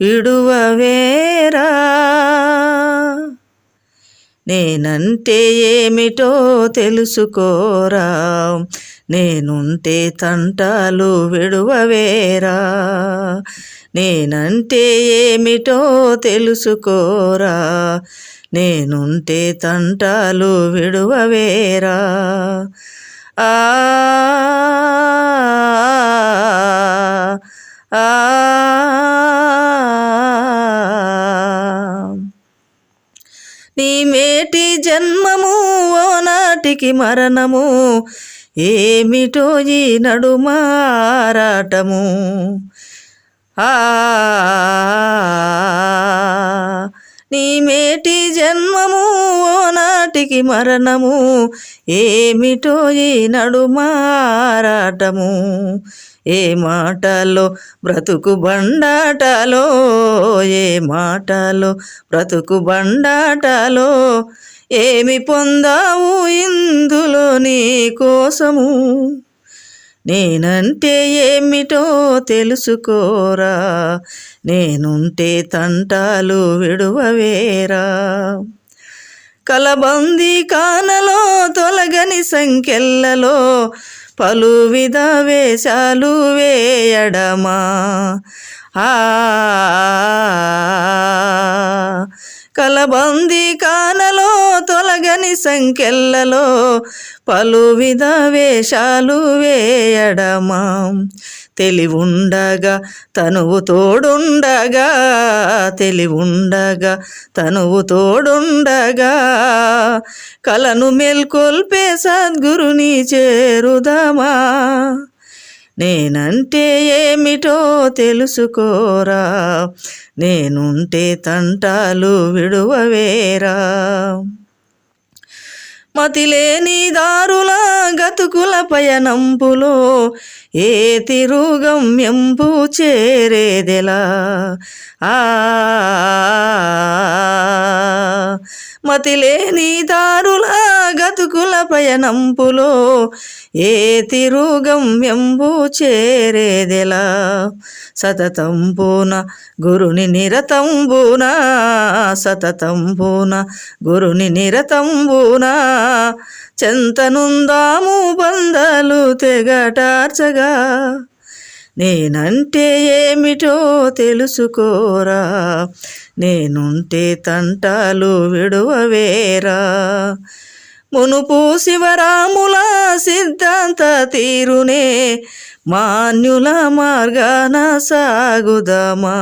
ఇడువవేరా నేనంటే ఏమిటో తెలుసుకోరా? నేనుంటే తంటాలు విడువవేరా నేనంటే ఏమిటో తెలుసుకోరా? నేనుంటే తంటాలు విడువవేరా ఆ ఆ నాటికి మరణము ఏమిటో ఈ నడుమారాటము. ఆ నీ మేటి జన్మ నాటికి మరణము ఏమిటో ఈ నడుమారాటము ఏ మాటలో బ్రతుకు బండాటలో ఏ మాటలో బ్రతుకు బండాటలో ఏమి పొందావు ఇందులో నీ కోసము. నేనంటే ఏమిటో తెలుసుకోరా నేనుంటే తంటాలు విడువవేరా. కలబంది కానలో తొలగని సంఖ్యలలో పలు విధ వేషాలు వేయడమా? ఆ కలబంది కానలో తొలగని సంఖ్యలలో పలు విధ వేషాలు వేయడమా? తెలివుండగా తనువు తోడుండగా తెలివుండగా తనువు తోడుండగా కలను మేల్కొల్పే సద్గురుని చేరుదామా? నేనంటే ఏమిటో తెలుసుకోరా? నేనుంటే తంటాలు విడువవేరా? మతిలేని దారుల గతుకుల పయనంపులో ఏ తిరుగమ్యంపు చేరేదెలా? ఆ మతిలేని దారుల గతుకుల పయనంపులో ఏ తిరుగమ్యంబు చేరేదెలా? సతతంబున గురుని నిరతంబున? సతతంబున గురుని నిరతంబున? చెంతనుందాము బందలు తెగటార్చగా. నేనంటే ఏమిటో తెలుసుకోరా. నేనుంటే తంటాలు విడువవేరా. మునుపు శివరాముల సిద్ధాంత తీరునే మాన్యుల మార్గాన సాగుదమా.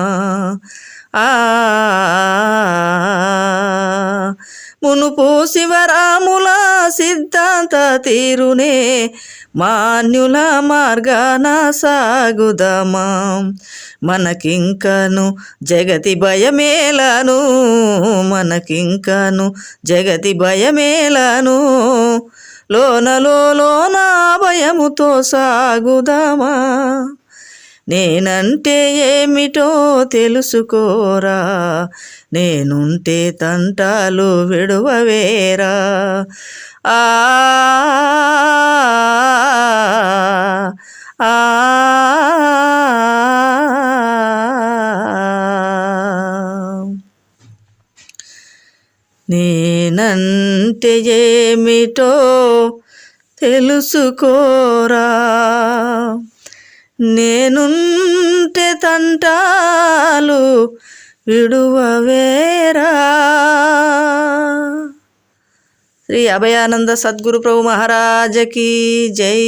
ఆ మునుపు శివరాముల సిద్ధాంత తీరునే మాన్యుల మార్గాన సాగుదమా. మనకింకను జగతి భయమేలను మనకింకను జగతి భయమేలను లోనలో లోన భయముతో సాగుదామా. నేనంటే ఏమిటో తెలుసుకోరా నేనుంటే తంటాలు విడువవేరా ఆ నేనంటే ఏమిటో తెలుసుకోరా నేనుంటే తంటాలు విడువవేరా. శ్రీ అభయానంద సద్గురు ప్రభు మహారాజకి జై.